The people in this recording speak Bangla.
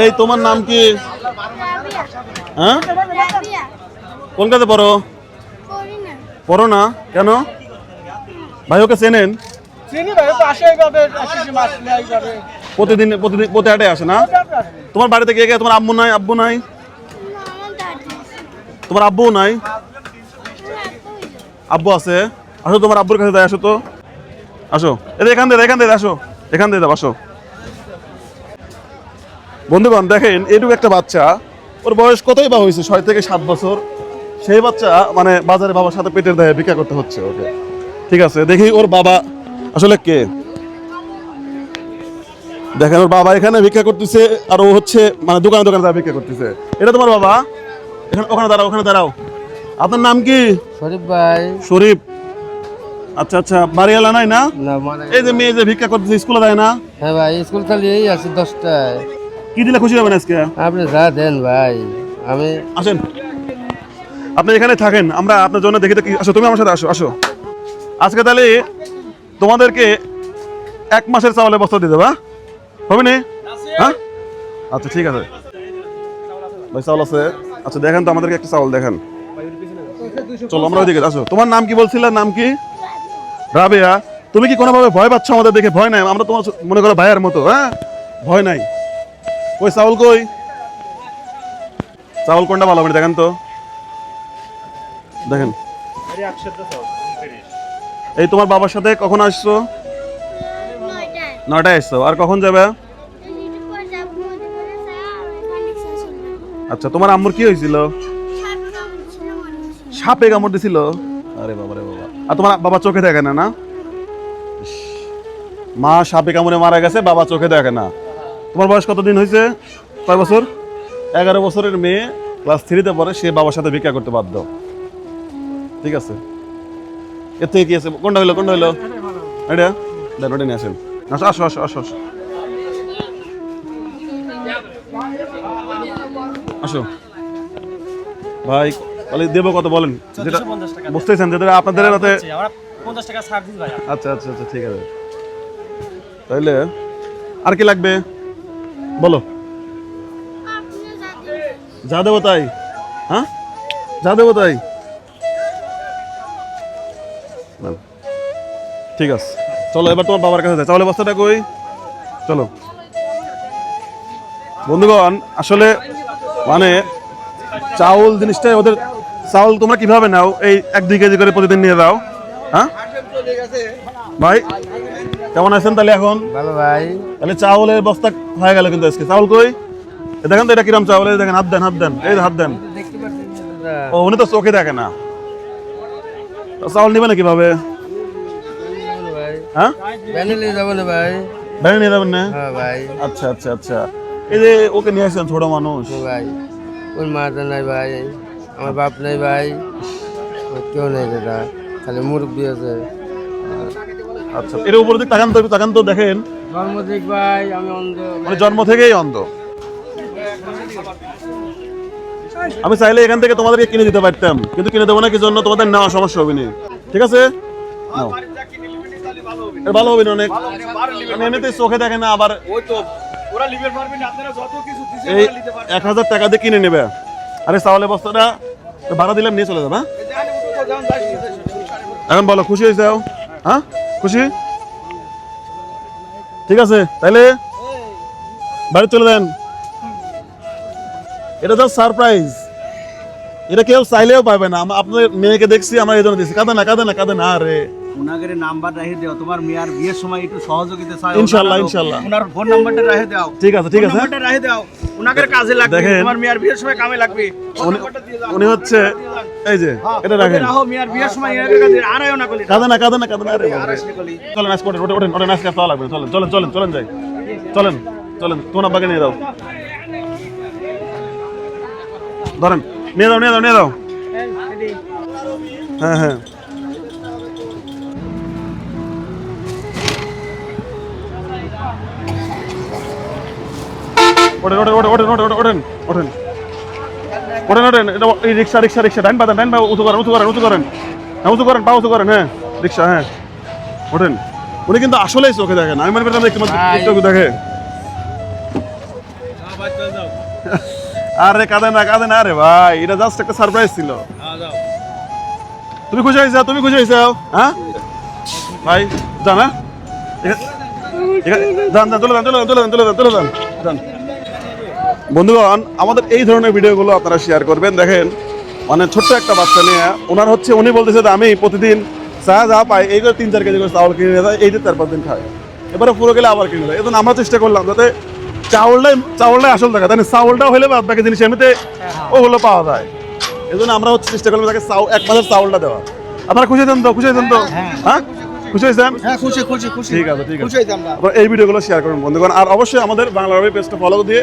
এই তোমার নাম কি? হ্যাঁ? কলকাতা পড়ো। পড়ো না? কেন? ভাই ওকে চেনেন প্রতিদিন প্রতিদিন প্রতি হাটে আসে না? তোমার বাড়িতে কে কে? তোমার আম্মু নাই আব্বু নাই? তোমার আব্বু নাই? আব্বু আছে। আসো তোমার আব্বুর কাছে আসো তো। আসো। এই এখান দিয়ে এখান দিয়ে আসো। এখান দিয়ে যাও আসো। বন্ধুগণ দেখেন এটুকু একটা বাচ্চা। ওর বয়স কতই বা হয়েছে? ছয় থেকে সাত বছর। সেই বাচ্চা মানে বাজারে বাবার সাথে পেটের দায়ে ভিক্ষা করতে হচ্ছে ওকে। ঠিক আছে দেখি ওর বাবা আসলে কে। দেখেন ওর বাবা এখানে ভিক্ষা করতেছে আর ও হচ্ছে মানে দোকানে দোকানে দাঁড়িয়ে ভিক্ষা করতেছে। এটা তোমার বাবা? এখানে ওখানে দাঁড়াও ওখানে দাঁড়াও। আপনার নাম কি? শরীফ ভাই। শরীফ। আচ্ছা আচ্ছা বাড়িওয়ালা নাই না? এই যে মেয়ে যে ভিক্ষা করতেছে স্কুলে দেয় না? হ্যাঁ ভাই স্কুল চালিয়েই আছি দশটায়। কি দিলে খুশি হবেন আজকে? আপনি যা দেন ভাই আমি আসেন। আপনি এখানে থাকেন আমরা আপনার জন্য দেখি তো কি আসো তুমি আমার সাথে আসো আসো। আজকে তাহলে তোমাদেরকে এক মাসের চাউলের বস্তা দিয়ে দেবা হবে না? হ্যাঁ? আচ্ছা ঠিক আছে। ভাই চাউল আছে। আচ্ছা দেখেন তো আমাদেরকে একটা চাউল দেখেন। চলো আমরা ওইদিকে আসো। তোমার নাম কি বলছিলে? নাম কি? রাবেয়া। তুমি কি কোনোভাবে ভয় পাচ্ছ আমাদের দেখে? ভয় নাই। আমরা তোমার মনে করো ভাইয়ের মতো হ্যাঁ? ভয় নাই। কই চাউল কই? চাউল কোনটা ভালো হবে দেখেন তো। দেখেন। এই তোমার বাবার সাথে কখন আসছো? নয়টায় আসছো। আর কখন যাবে? করে আচ্ছা তোমার আম্মুর কি হয়েছিল? সাপে কামড় দিছিল? আরে বাবা রে বাবা। আর তোমার বাবা চোখে দেখে না না? মা সাপে কামড়ে মারা গেছে, বাবা চোখে দেখে না। তোমার বয়স কতদিন হয়েছে? কয় বছর? এগারো বছরের মেয়ে ক্লাস থ্রিতে পড়ে সে বাবার সাথে ভিক্ষা করতে বাধ্য। ঠিক আছে? এর থেকে কি আছে? কোনটা হইল কোনটা হইল? এটা দেন ওটা নিয়ে আসেন। আসো আসো আসো আসো আসো। আসো। ভাই তাহলে দেবো কত বলেন? যেটা বুঝতেছেন যেটা আপনাদের হাতে দিই ভাই। আচ্ছা আচ্ছা আচ্ছা ঠিক আছে। তাইলে আর কি লাগবে? বলো। যা দেবো তাই। হ্যাঁ? যা দেবো তাই। ঠিক আছে। চলো, এবার তোমার বাবার কাছে চাউলের বস্তাটা কই? চলো। বন্ধুগণ, আসলে মানে চাউল জিনিসটাই ওদের চাউল তোমরা কীভাবে নাও? এই এক দুই কেজি করে প্রতিদিন নিয়ে যাও। হ্যাঁ? ভাই কেমন আছেন তাহলে এখন? ভালো ভাই। তাহলে চাউলের বস্তা হয়ে গেল কিন্তু আজকে। চাউল কই? দেখেন তো এটা কিরম চাউল? দেখেন হাত দেন হাত দেন এই হাত দেন। ও উনি তো চোখে দেখে না। চাউল নিবে না কীভাবে? ভাই হ্যাঁ? ভ্যানে নিয়ে যাব ভাই। ভ্যানে নিয়ে যাবেন না? হ্যাঁ ভাই। আচ্ছা আচ্ছা আচ্ছা। এই যে ওকে নিয়ে আসছেন ছোট মানুষ। ভাই ওর মা তো নাই ভাই। আমার বাপ নাই ভাই। কেউ নেই দাদা। খালি মুরব্বী আছে। আচ্ছা এর উপর দিকে তাকান তো তাকান তো দেখেন। জন্ম দেখ ভাই আমি অন্ধ। মানে জন্ম থেকেই অন্ধ। আমি চাইলে এখান থেকে তোমাদেরকে কিনে দিতে পারতাম কিন্তু কিনে দেবো না কি জন্য? তোমাদের নেওয়া সমস্যা হবে না। ঠিক আছে? ভালো হবে না অনেক। আমি এমনিতেই চোখে দেখে না আবার এই এক হাজার টাকা দিয়ে কিনে নেবে। আরে চাউলের বস্তাটা ভাড়া দিলাম নিয়ে চলে যাবে হ্যাঁ? এখন বলো খুশি হয়েছে? হ্যাঁ? খুশি? ঠিক আছে তাইলে বাড়ি চলে যান। এটা তো সারপ্রাইজ এটা কেউ চাইলেও পাবে না। আপনাদের মেয়েকে দেখছি আমরা এই জন্য দিচ্ছি কাঁদে না কাঁদে না কাঁদে না রে উনাগের নাম্বার রাখে দাও। তোমার মেয়ার বিয়ের সময় একটু সহযোগিতা চাই। ইনশাল্লাহ, ইনশাল্লাহ। উনার ফোন নাম্বারটা রাখে দাও। ঠিক আছে ঠিক আছে। নাম্বারটা রাখে দাও। উনাগের কাজে লাগবে। দেখেন। তোমার মেয়ার বিয়ের সময় কামে লাগবে। ফোন উনি- নাম্বারটা দিয়ে দাও। উনি হচ্ছে এই যে এটা রাখেন। রাখো মেয়ার বিয়ের সময় এর কাছে আড়াইও না কলি কাঁদে না কাঁদে না কাঁদে না রে বাবা। রে। আড়াইশো কলি চলেন আজকে ওঠেন ওঠেন ওঠেন আজকে আর পাওয়া লাগবে না। চলেন চলেন চলেন চলেন যাই। চলেন চলেন তোমার আব্বাকে নিয়ে দাও ধরেন নিয়ে দাও নিয়ে দাও নিয়ে দাও হ্যাঁ হ্যাঁ। ওঠেন ওঠেন ওঠেন ওঠেন ওঠেন ওঠেন ওঠেন। ওঠেন ওঠেন এটা রিক্সা রিক্সা রিক্সা ডাইন পাতেন ডাইন পা উঁচু করেন উঁচু করেন উঁচু করেন হ্যাঁ উঁচু করেন পা উঁচু করেন হ্যাঁ রিক্সা হ্যাঁ ওঠেন। উনি কিন্তু আসলেই চোখে দেখেন আমি মনে করতাম একটু দেখে। আরে কাঁদে না কাঁদে না রে ভাই এটা জাস্ট একটা সারপ্রাইজ ছিল। তুমি খুশি হয়েছো তুমি খুশি হয়েছো হ্যাঁ? ভাই যান হ্যাঁ? যান যান চলে যান চলে যান চলে যান চলে যান চলে যান যান। বন্ধুগণ আমাদের এই ধরনের ভিডিওগুলো আপনারা শেয়ার করবেন। দেখেন মানে ছোট্ট একটা বাচ্চা নিয়ে ওনার হচ্ছে উনি বলতেছে যে আমি প্রতিদিন চা যা পাই এই করে তিন চার কেজি করে চাউল কিনে যায় এই যে চার পাঁচ দিন খায় এবারে পুরো গেলে আবার কিনে এই জন্য আমরা চেষ্টা করলাম যাতে চাউলটাই চাউলটাই আসল দেখা তাই চাউলটা হলে বাদ বাকি জিনিস এমনিতে ওগুলো পাওয়া যায়। এই জন্য আমরা হচ্ছে চেষ্টা করলাম তাকে চাউ এক মাসের চাউলটা দেওয়া। আপনারা খুশি হয়েছেন তো? খুশি হয়েছেন তো? হ্যাঁ খুশি হয়েছেন? হ্যাঁ খুশি খুশি খুশি। ঠিক আছে ঠিক আছে। এই ভিডিওগুলো শেয়ার করুন বন্ধুগণ। আর অবশ্যই আমাদের বাংলা রবি পেজটা ফলো দিয়ে